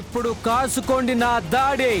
ఇప్పుడు కాసుకోండి నా దాడి.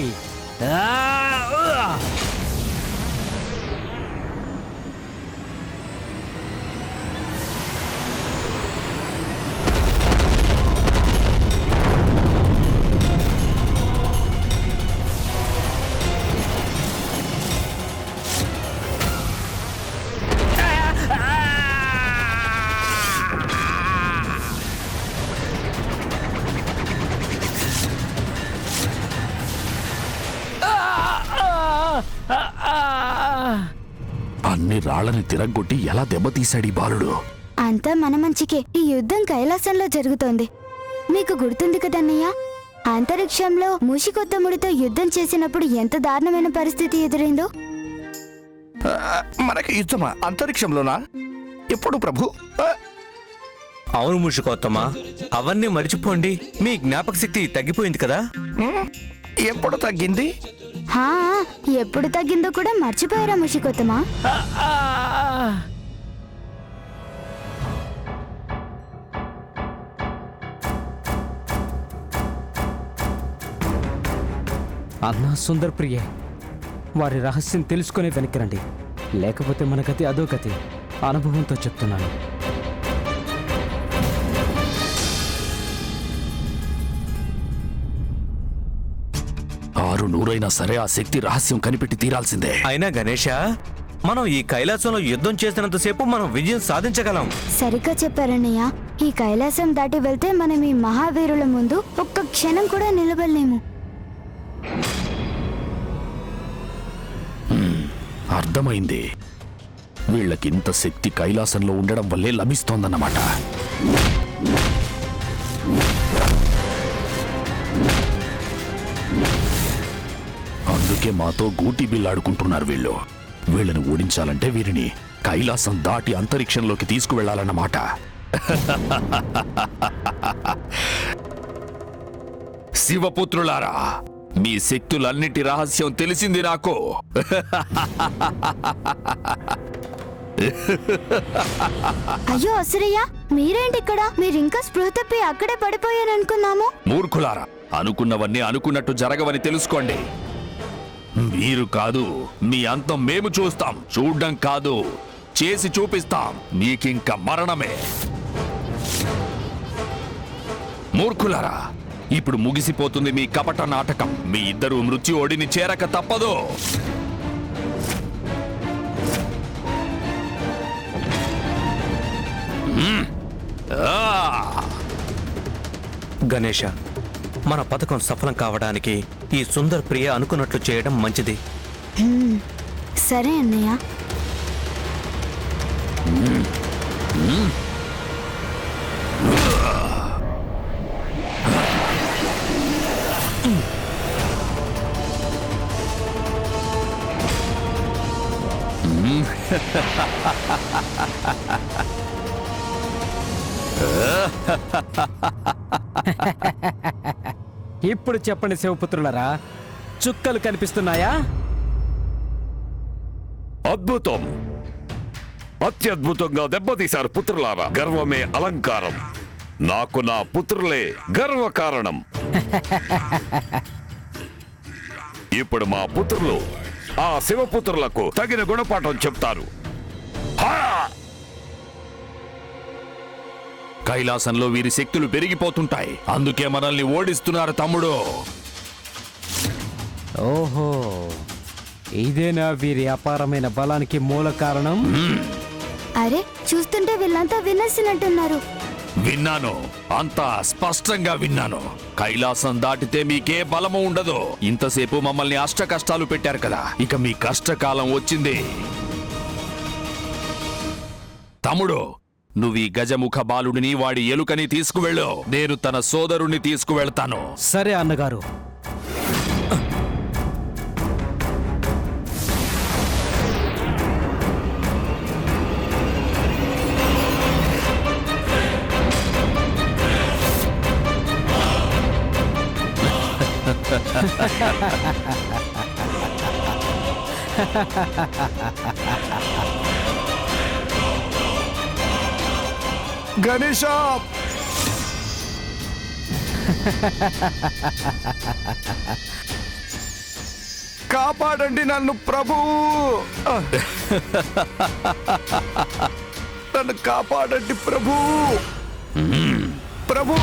అన్ని రాళ్ళని తిరగొట్టి ఎలా దెబ్బతీశాడు ఈ బాలుడు? అంతా మన మంచికే. ఈ యుద్ధం కైలాసంలో జరుగుతోంది. మీకు గుర్తుంది కదన్నయ్య అంతరిక్షంలో మూషికొత్తముడితో యుద్ధం చేసినప్పుడు ఎంత దారుణమైన పరిస్థితి ఎదురైందో? మనకి యుద్ధమా? అంతరిక్షంలోనా? ఎప్పుడు ప్రభు? అవును ముషుకోత్తమా. అవన్నీ మర్చిపోండి. మీ జ్ఞాపక శక్తి తగ్గిపోయింది కదా? ఎప్పుడు తగ్గింది? ఎప్పుడు తగ్గిందో కూడా మర్చిపోయారా ముషికొత్తమా? అన్నా సుందర్ ప్రియే వారి రహస్యం తెలుసుకునే వెనక్కిరండి లేకపోతే మన గతి అదో గతి అనుభవంతో చెప్తున్నాను. ఆరు నూరైనా సరే ఆ శక్తి రహస్యం కనిపెట్టి తీరాల్సిందే. అయినా గణేష మనం ఈ కైలాసంలో యుద్ధం చేసినంతసేపు మనం విజయం సాధించగలం. సరిగ్గా చెప్పారన్నయ్య. ఈ కైలాసం దాటి వెళ్తే మనం ఈ మహావీరుల ముందు ఒక్క క్షణం కూడా నిలబడలేము. అర్థమైంది. వీళ్ళకింత శక్తి కైలాసంలో ఉండడం వల్లే లభిస్తోందన్నమాట. అందుకే మాతో గూటి బిల్లాడుకుంటున్నారు వీళ్ళు. వీళ్ళని ఓడించాలంటే వీరిని కైలాసం దాటి అంతరిక్షంలోకి తీసుకువెళ్ళాలన్నమాట శివపుత్రులారా మీ శక్తులన్నిటి రహస్యం తెలిసింది నాకు. అయ్యో అసురయ్య మీరేంటి ఇక్కడ? మీరు ఇంకా స్పృహ తప్పి అక్కడే పడిపోయారనుకున్నాము. మూర్ఖులారా అనుకున్నవన్నీ అనుకున్నట్టు జరగవని తెలుసుకోండి. మీరు కాదు మీ అంతం మేము చూస్తాం. చూడ్డం కాదు చేసి చూపిస్తాం. మీకింక మరణమే. మూర్ఖులారా ఇప్పుడు ముగిసిపోతుంది మీ కపట నాటకం. మీ ఇద్దరు మృత్యు ఒడిని చేరక తప్పదు. ఆ! గణేష మన పథకం సఫలం కావడానికి ఈ సుందర్ ప్రియ అనుకున్నట్లు చేయడం మంచిది. సరే అన్నయ్య. ఇప్పుడు చెప్పండి శివపుత్రులరా చుక్కలు కనిపిస్తున్నాయా? అద్భుతం. అత్యద్భుతంగా దెబ్బతీశారు పుత్రులారా. గర్వమే అలంకారం. నాకు నా పుత్రులే గర్వ కారణం. ఇప్పుడు మా పుత్రులు ఆ శివపుత్రులకు తగిన గుణపాఠం చెప్తారు. కైలాసంలో వీరి శక్తులు పెరిగిపోతుంటాయి. అందుకే మనల్ని ఓడిస్తున్నారు తమ్ముడు. ఓహో. ఇదేనా వీరి అపారమైన బలానికి మూల కారణం? అరే చూస్తుంటే వీళ్ళంతా వినేసినట్టున్నారు విన్నాను. అంతా స్పష్టంగా విన్నాను. కైలాసం దాటితే మీకే బలము ఉండదు. ఇంతసేపు మమ్మల్ని అష్ట కష్టాలు పెట్టారు కదా. ఇక మీ కష్టకాలం వచ్చింది. తమ్ముడు నువ్వు ఈ గజముఖ బాలుడిని వాడి ఎలుకని తీసుకువెళ్ళు. నేను తన సోదరుణ్ణి తీసుకువెళ్తాను. సరే అన్నగారు. గణేష కాపాడండి నన్ను ప్రభు. నన్ను కాపాడండి ప్రభు. ప్రభు.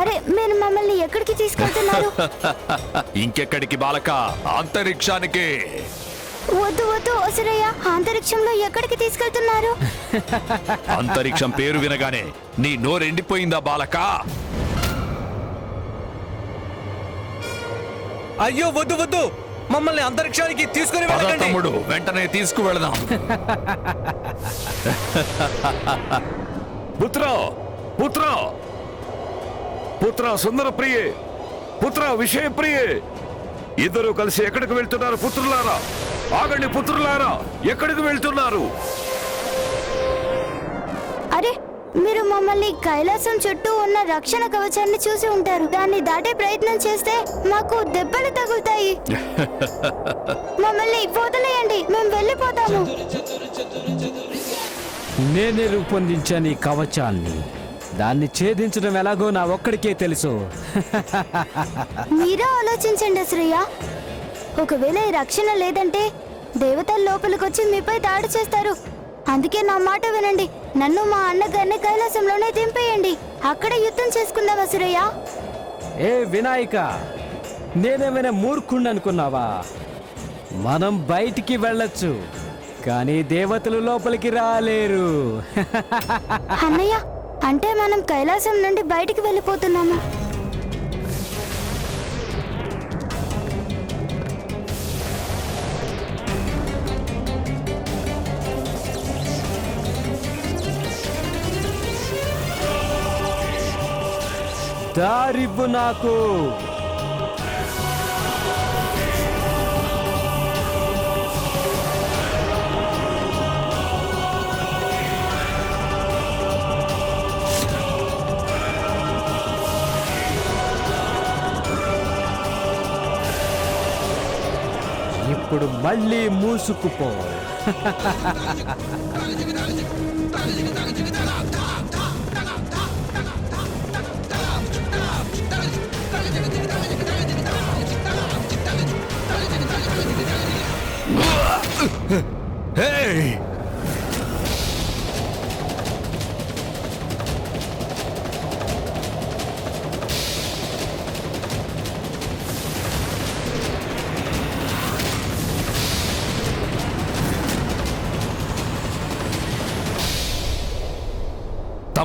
అరే మీరు మమ్మల్ని ఎక్కడికి తీసుకెళ్తున్నారు? ఇంకెక్కడికి బాలక? అంతరిక్షానికి. వద్దు వద్దు ఓసరయ్య అంతరిక్షంలో ఎక్కడికి తీసుకెళ్తున్నారు? అంతరిక్షం పేరు వినగానే నీ నోరెండిపోయిందా బాలక? అయ్యో వద్దు వద్దు. మమ్మల్ని అంతరిక్షానికి తీసుకుని వెళ్ళకండి. తమ్ముడు వెంటనే తీసుకువెళదాం. పుత్ర పుత్ర! పుత్ర సుందర ప్రియే పుత్ర విషయ ప్రియే ఇద్దరు కలిసి ఎక్కడికి వెళ్తున్నారు పుత్రులారా? ఆగండి పుత్రులారా! ఎక్కడికి వెళ్తున్నారు? అరే మీరు మమ్మల్ని కైలాసం చుట్టూ ఉన్న రక్షణ కవచాన్ని చూసి ఉంటారు. దాన్ని దాటే ప్రయత్నం చేస్తే మాకు దెబ్బలు తగులుతాయి. మమ్మల్ని వదిలేయండి మేము వెళ్ళిపోతాము. నేనే రూపొందించాను ఈ కవచాన్ని దాన్ని ఛేదించడం ఎలాగో నా ఒక్కడికే తెలుసు. మీరే ఆలోచించండి అశ్రయ్య. ఒకవేళ ఈ రక్షణ లేదంటే దేవతల లోపలికొచ్చి మీపై దాడి చేస్తారు. అందుకే నా మాట వినండి. నన్ను మా అన్నగారిని కైలాసంలోనే దింపేయండి. అక్కడ యుద్ధం చేసుకుందాం అసురయ్య ఏ వినాయక నేనేమైనా మూర్ఖుణ్ణి అనుకున్నావా? మనం బయటికి వెళ్ళొచ్చు కానీ దేవతలు లోపలికి రాలేరు. అన్నయ్య అంటే మనం కైలాసం నుండి బయటికి వెళ్ళిపోతున్నాము. దారివ్వు నాకు. ఇప్పుడు మళ్ళీ మూసుకుపో Hey!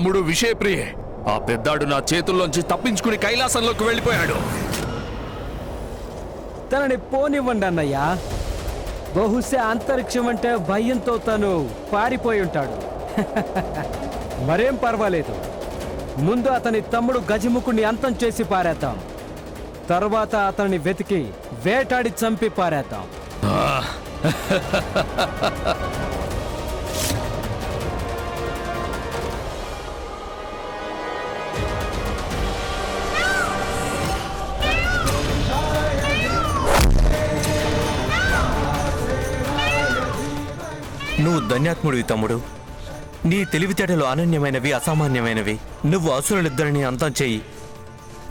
తమ్ముడు విషయప్రియే. ఆ పెద్దాడు నా చేతుల్లోంచి తప్పించుకుని కైలాసంలోకి వెళ్ళిపోయాడు. తనని పోనివ్వండి అన్నయ్య. బహుశా అంతరిక్షం అంటే భయంతో తను పారిపోయి ఉంటాడు. మరేం పర్వాలేదు. ముందు అతని తమ్ముడు గజముఖుని అంతం చేసి పారేద్దాం. తర్వాత అతన్ని వెతికి వేటాడి చంపి పారేద్దాం. నువ్వు ధన్యాత్ముడివి తమ్ముడు. నీ తెలివితేటలు అనన్యమైనవి అసామాన్యమైనవి. నువ్వు అసురులిద్దరిని అంతం చెయ్యి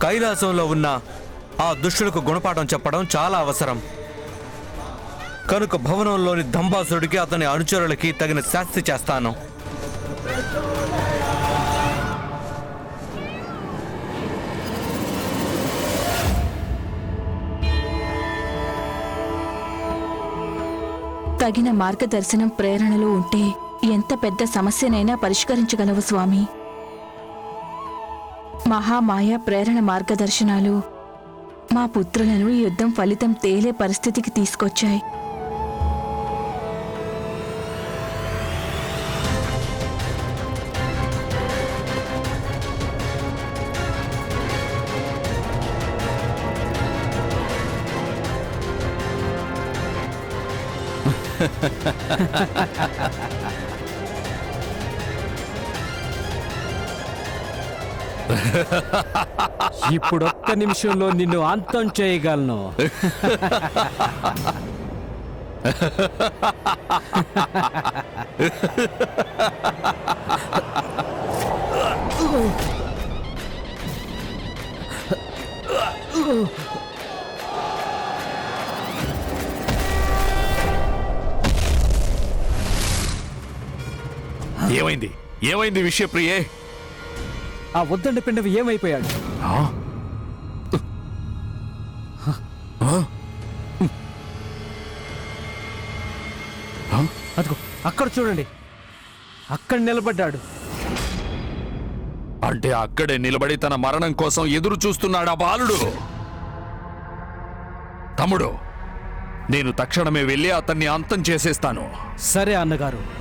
కైలాసంలో ఉన్న ఆ దుష్టులకు గుణపాఠం చెప్పడం చాలా అవసరం. కనుక భవనంలోని దంబాసురుడికి అతని అనుచరులకి తగిన శాస్తి చేస్తాను. తగిన మార్గదర్శనం ప్రేరణలు ఉంటే ఎంత పెద్ద సమస్యనైనా పరిష్కరించగలవు స్వామి. మహామాయ ప్రేరణ మార్గదర్శనాలు మా పుత్రులను యుద్ధం ఫలితం తేలే పరిస్థితికి తీసుకొచ్చాయి. ఇప్పుడు ఒక్క నిమిషంలో నిన్ను అంతం చేయగలను Oh! ఏమైంది? ఏమైంది విషయప్రియే ఆ ఉద్దండ పిండవి ఏమైపోయాడు? అదిగో అక్కడ చూడండి. అక్కడ నిలబడ్డాడు. అంటే అక్కడే నిలబడి తన మరణం కోసం ఎదురు చూస్తున్నాడా బాలుడు? తమ్ముడు నేను తక్షణమే వెళ్ళి అతన్ని అంతం చేసేస్తాను. సరే అన్నగారు.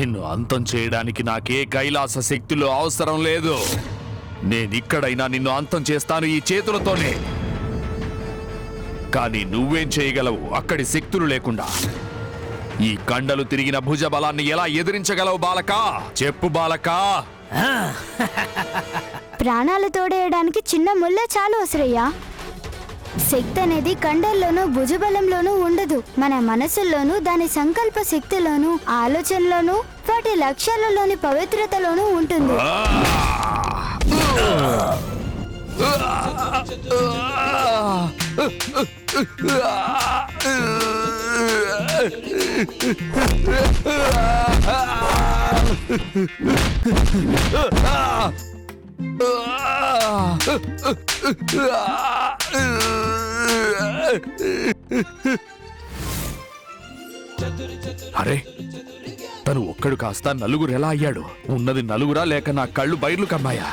నిన్ను అంతం చేయడానికి నాకే కైలాస శక్తులు అవసరం లేదు. నేనిక్కడైనా నిన్ను అంతం చేస్తాను ఈ చేతులతోనే. కానీ నువ్వేం చేయగలవు? అక్కడి శక్తులు లేకుండా. ఈ కండలు తిరిగిన భుజ బలాన్ని ఎలా ఎదిరించగలవు బాలకా? చెప్పు బాలకా. ప్రాణాలు తోడేయడానికి చిన్న ముళ్ళే చాలు అసరయ్యా. శక్తి అనేది కండల్లోనూ భుజబలంలోనూ ఉండదు. మన మనసుల్లోనూ దాని సంకల్ప శక్తిలోనూ ఆలోచనలోనూ వాటి లక్ష్యాలలోని పవిత్రతలోనూ ఉంటుంది. అరే తను ఒక్కడు కాస్త నలుగురు ఎలా అయ్యాడు? ఉన్నది నలుగురా లేక నా కళ్ళు బయర్లు కమ్మాయా?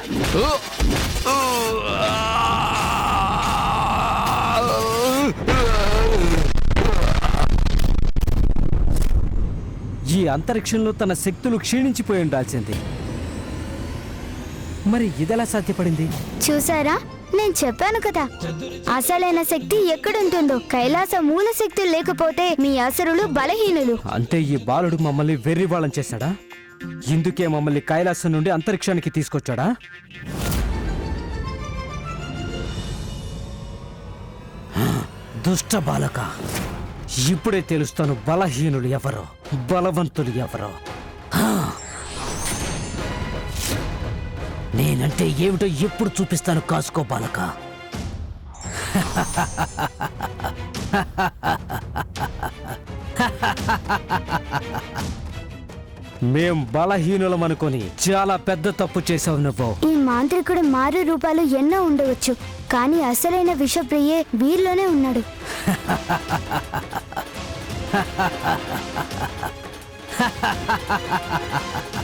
ఈ అంతరిక్షంలో తన శక్తులు క్షీణించిపోయి ఉండాల్సింది. మరి ఇదెలా సాధ్యపడింది? చూసారా? నేను చెప్పాను కదా. అసలైన శక్తి ఎక్కడుంటుందో కైలాస మూల శక్తి లేకపోతే మీ అసురులు బలహీనులు. అంటే ఈ బాలుడు మమ్మల్ని వెర్రివాళం చేశాడా? ఇందుకే మమ్మల్ని కైలాసం నుండి అంతరిక్షానికి తీసుకొచ్చాడా? దుష్ట బాలక. ఇప్పుడే తెలుస్తాను బలహీనులు ఎవరో బలవంతులు ఎవరో. నేనంటే ఏమిటో ఎప్పుడు చూపిస్తాను కాసుకో బాలక. మేం బలహీనులం అనుకొని చాలా పెద్ద తప్పు చేసావు నువ్వు. ఈ మాంత్రికుడు మారు రూపాలు ఎన్నో ఉండవచ్చు కానీ అసలైన విషప్రియే వీరిలోనే ఉన్నాడు.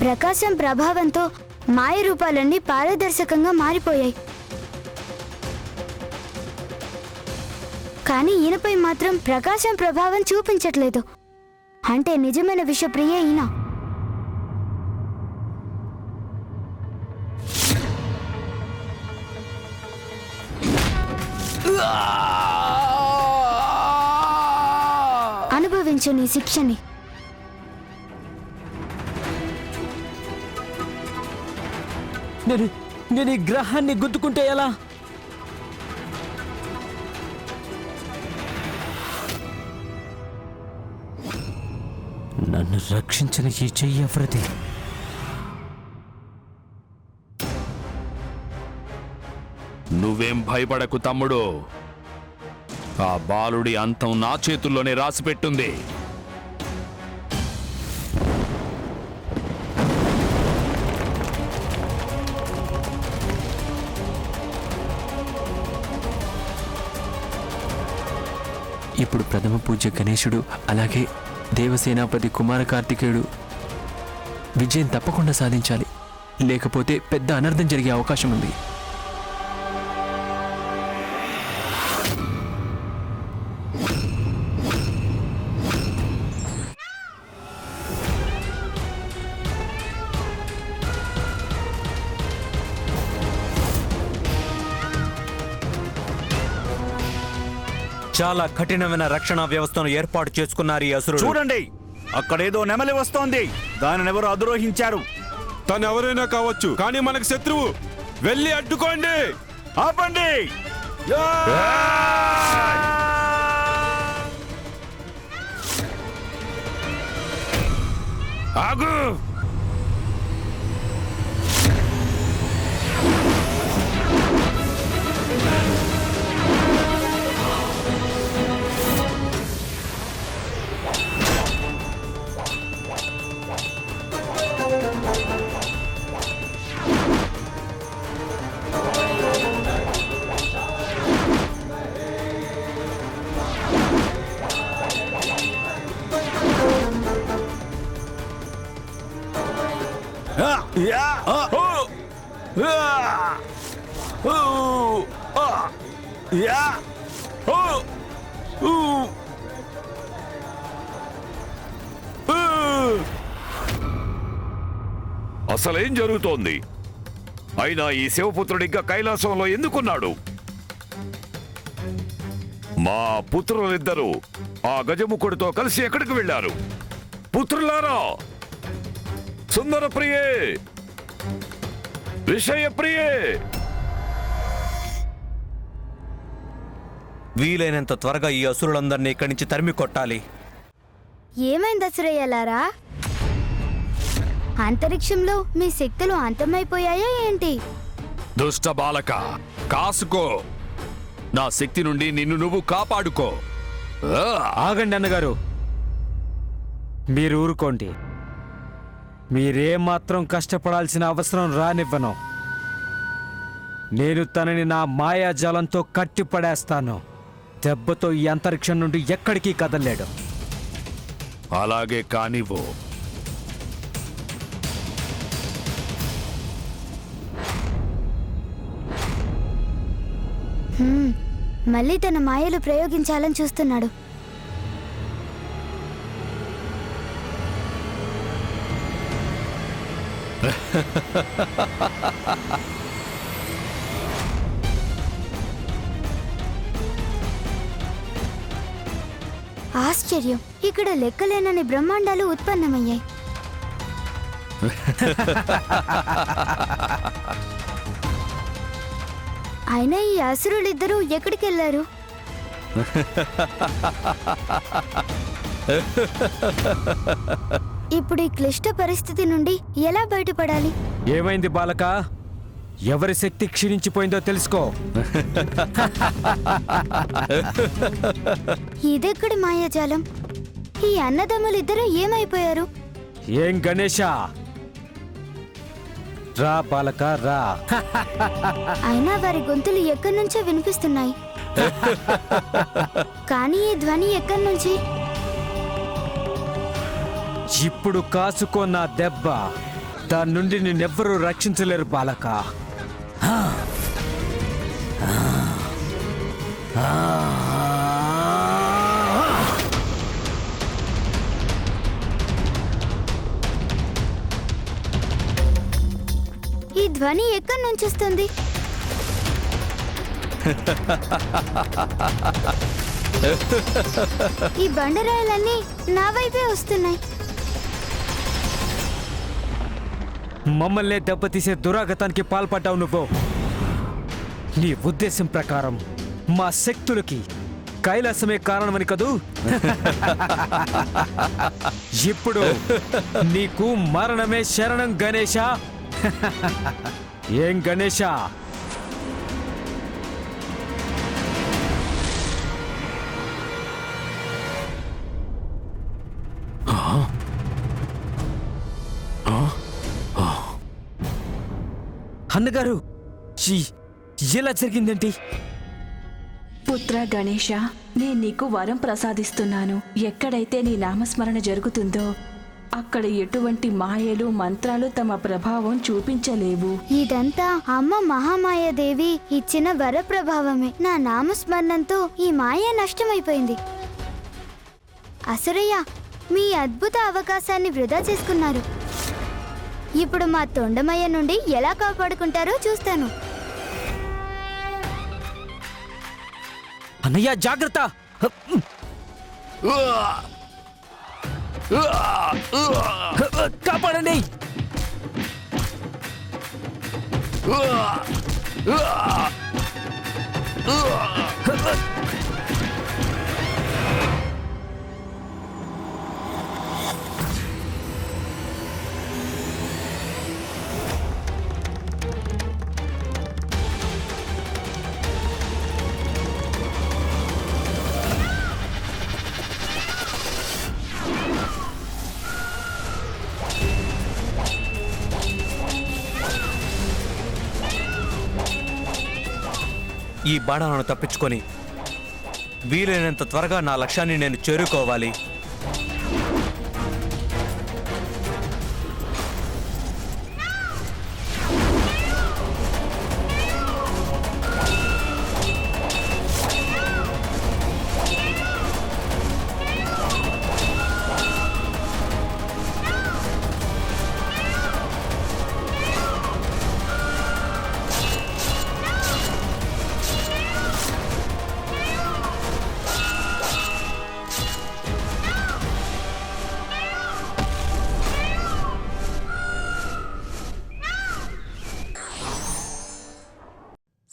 ప్రకాశం ప్రభావంతో మాయ రూపాలన్నీ పారదర్శకంగా మారిపోయాయి. కానీ ఈయనపై మాత్రం ప్రకాశం ప్రభావం చూపించట్లేదు. అంటే నిజమైన విషప్రియ ఈయన. అనుభవించు నీ శిక్షని. నేను నేను ఈ గ్రహాన్ని గుద్దుకుంటే ఎలా? నన్ను రక్షించిన ఈ చెయ్యి ఎవరిది? నువ్వేం భయపడకు తమ్ముడు. ఆ బాలుడి అంతం నా చేతుల్లోనే రాసిపెట్టుంది. ఇప్పుడు ప్రథమ పూజ్య గణేశుడు అలాగే దేవసేనాపతి కుమార కార్తికేయుడు. విజయం తప్పకుండా సాధించాలి. లేకపోతే పెద్ద అనర్థం జరిగే అవకాశం ఉంది. చాలా కఠినమైన రక్షణ వ్యవస్థను ఏర్పాటు చేసుకున్నారు ఈ అసురుడు. చూడండి అక్కడేదో నెమలి వస్తోంది. దానిని ఎవరు అధిరోహించారు. తను ఎవరైనా కావచ్చు కానీ మనకు శత్రువు. వెళ్ళి అడ్డుకోండి. ఆపండి. ఆగు. అసలేం జరుగుతోంది? అయినా ఈ శివపుత్రుడు ఇంకా కైలాసంలో ఎందుకున్నాడు? మా పుత్రులిద్దరూ ఆ గజముఖుడితో కలిసి ఎక్కడికి వెళ్ళారు? పుత్రులారా! సుందర ప్రియే విషయ ప్రియే వీలైనంత త్వరగా ఈ అసురులందరినీ ఇక్కడి నుంచి తరిమి కొట్టాలి ఏమైంది అసురయ్యలారా అంతరిక్షంలో మీ శక్తులు అంతమైపోయాయా ఏంటి? దుష్ట బాలక కాసుకో. నా శక్తి నుండి నిన్ను నువ్వు కాపాడుకో. ఆ! ఆగండి అన్నగారు. మీరు ఊరుకోండి మీరేమాత్రం కష్టపడాల్సిన అవసరం రానివ్వను. నేను తనని నా మాయాజాలంతో కట్టిపడేస్తాను. దెబ్బతో ఈ అంతరిక్షం నుండి ఎక్కడికి కదలలేడు. అలాగే కానివ్వు. మళ్ళీ తన మాయలు ప్రయోగించాలని చూస్తున్నాడు. ఆశ్చర్యం. ఇక్కడ లెక్కలేనని బ్రహ్మాండాలు ఉత్పన్నమయ్యాయి. అయినా ఈ అసురులిద్దరూ ఎక్కడికి వెళ్ళారు ఇప్పుడు ఈ క్లిష్ట పరిస్థితి నుండి ఎలా బయటపడాలి? ఏమైంది బాలక? ఎవరి శక్తి క్షీణించిపోయిందో తెలుసుకో. ఇదెక్కడి మాయాజాలం? ఈ అన్నదమ్ములిద్దరూ ఏమైపోయారు? ఏం గణేష? రా బాలక రా. అయినా వారి గొంతులు ఎక్కడి నుంచో వినిపిస్తున్నాయి. కానీ ఈ ధ్వని ఎక్కడి నుంచి? ఇప్పుడు కాసుకో నా దెబ్బ. దాని నుండి నిన్నెవ్వరూ రక్షించలేరు బాలక ఈ ధ్వని ఎక్కడి నుంచి వస్తుంది? ఈ బండరాయిలన్నీ నా వైపే వస్తున్నాయి. మమ్మల్నే దెబ్బతీసే దురాగతానికి పాల్పడ్డావు నువ్వు. నీ ఉద్దేశం ప్రకారం మా శక్తులకి కైలాసమే కారణమని కదూ? ఇప్పుడు నీకు మరణమే శరణం గణేశ. ఏం గణేశ అన్నగారు ఈ ఇలా జరిగిందేంటి పుత్ర గణేష నేను నీకు వరం ప్రసాదిస్తున్నాను. ఎక్కడైతే నీ నామస్మరణ జరుగుతుందో అక్కడ ఎటువంటి మాయలు మంత్రాలు తమ ప్రభావం చూపించలేవు. ఇదంతా అమ్మ మహామాయాదేవి ఇచ్చిన వర ప్రభావమే. నా నామస్మరణంతో ఈ మాయ నష్టమైపోయింది. అసురయ్య మీ అద్భుత అవకాశాన్ని వృధా చేసుకున్నారు. ఇప్పుడు మా తొండమయ్య నుండి ఎలా కాపాడుకుంటారో చూస్తాను. అన్నయ్య జాగ్రత్త! うわうわ頑張れねうわうわうわ ఈ బాణాలను తప్పించుకొని వీలైనంత త్వరగా నా లక్ష్యాన్ని నేను చేరుకోవాలి.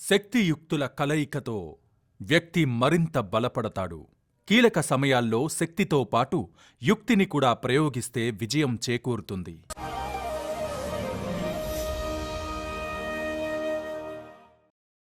శక్తియుక్తుల కలయికతో వ్యక్తి మరింత బలపడతాడు. కీలక సమయాల్లో శక్తితో పాటు యుక్తిని కూడా ప్రయోగిస్తే విజయం చేకూరుతుంది.